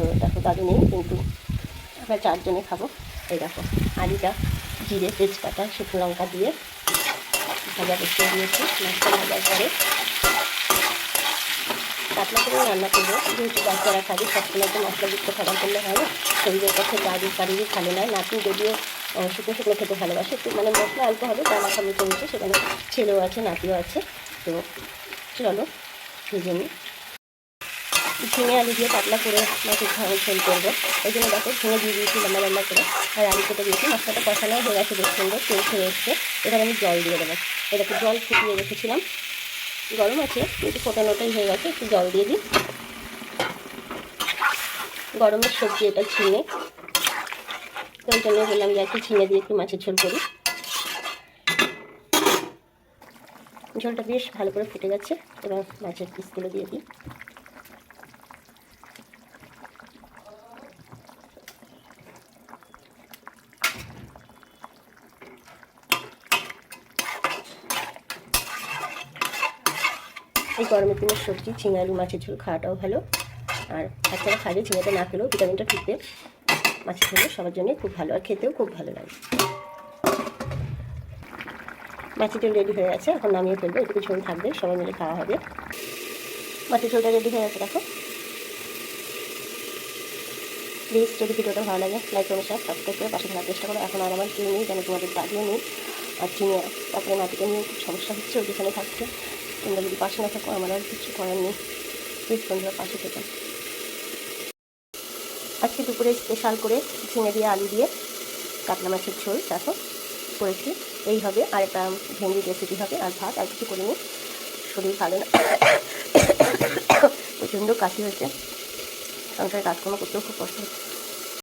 তো দেখো, দাদু নেই, কিন্তু আমরা চারজনে খাব। এই দেখো, আলুটা জিরে তেজপাতা, শুকনো লঙ্কা দিয়ে ভাজা বসিয়ে দিয়েছি, মাছটা ভাজার পরে। পাতলা করে রান্না করব, যেহেতু বাচ্চারা খাবে, সবসময় তো মশলাযুক্ত খাবার করলে হয় শরীরের পক্ষে গাড়ি কারিরই ভালো নয়। নাতি যদিও শুকনো শুকনো খেতে ভালোবাসে, একটু মানে মশলা অল্প হবে তার মাথা মুখে সেখানে ছেলেও আছে, নাতিও আছে। তো চলো, ভেজে নিই। ঝিঙে আলু দিয়ে পাতলা করে মাছের ঝাল ঝোল করব। ওই জন্য দেখো ঝিঙে দিয়ে দিয়েছি লম্বা লম্বা করে। আর আলু কেটে দিয়েছি। মশলাটা কষানো হয়ে গেছে বেশ সুন্দর, তেল ছেড়ে এসছে। এখানে আমি জল দিয়ে দেবো। এটাকে জল ফুটিয়ে রেখেছিলাম। গরম আছে কিন্তু ফোটানোটাই হয়ে গেছে, একটু জল দিয়ে দিই। গরমের সবজি এটা ঝিঙে। তো ওই জন্য বললাম যে একটু ঝিঙে দিয়ে একটু মাছের ঝোল করি। ঝোলটা বেশ ভালো করে ফুটে গেছে। এবার মাছের পিসগুলো দিয়ে দিই। এই গরমের দিনের সবজি, ঝিঙে মাছের ঝোল খাওয়াটাও ভালো। আর বাচ্চারা খাবে, ঝিঙেটা না খেলেও ভিটামিনটা ঠিকবে মাছের ঝোল সবার জন্যই খুব ভালো আর খেতেও খুব ভালো লাগে। মাছের ঝোল রেডি হয়ে গেছে, এখন নামিয়ে ফেলব, এটুকু ঝোল থাকবে, সবাই মিলে খাওয়া হবে। মাছের ঝোলটা রেডি হয়ে গেছে, দেখো। প্লিজ যদি ভিডিওটা ভালো লাগে লাইক অনুসার সাবস্ক্রাইব করে, পাশে থাকার চেষ্টা করো। এখন আর আমার কেউ নেই, যেন তোমাদের দাদিও নেই। আর চিনি তারপরে নাতিকে নিয়ে, খুব সমস্যা হচ্ছে ওইখানে থাকছে। তোমরা যদি পাশে না থাকো, আমার আর কিছু করার নেই। প্লিজ বন্ধুরা, পাশে থেকে। আজকে দুপুরে স্পেশাল করে ঝিঙে দিয়ে আলু দিয়ে কাতলা মাছের ঝোল, দেখো, করেছি। এই হবে আর একটা ভেন্ডি রেসিপি হবে, আর ভাত, আর কিছু করিনি। শরীর ভালো না। প্রচণ্ড কাশি হয়েছে। সংসারে কাজকর্ম করতেও খুব কষ্ট হচ্ছে।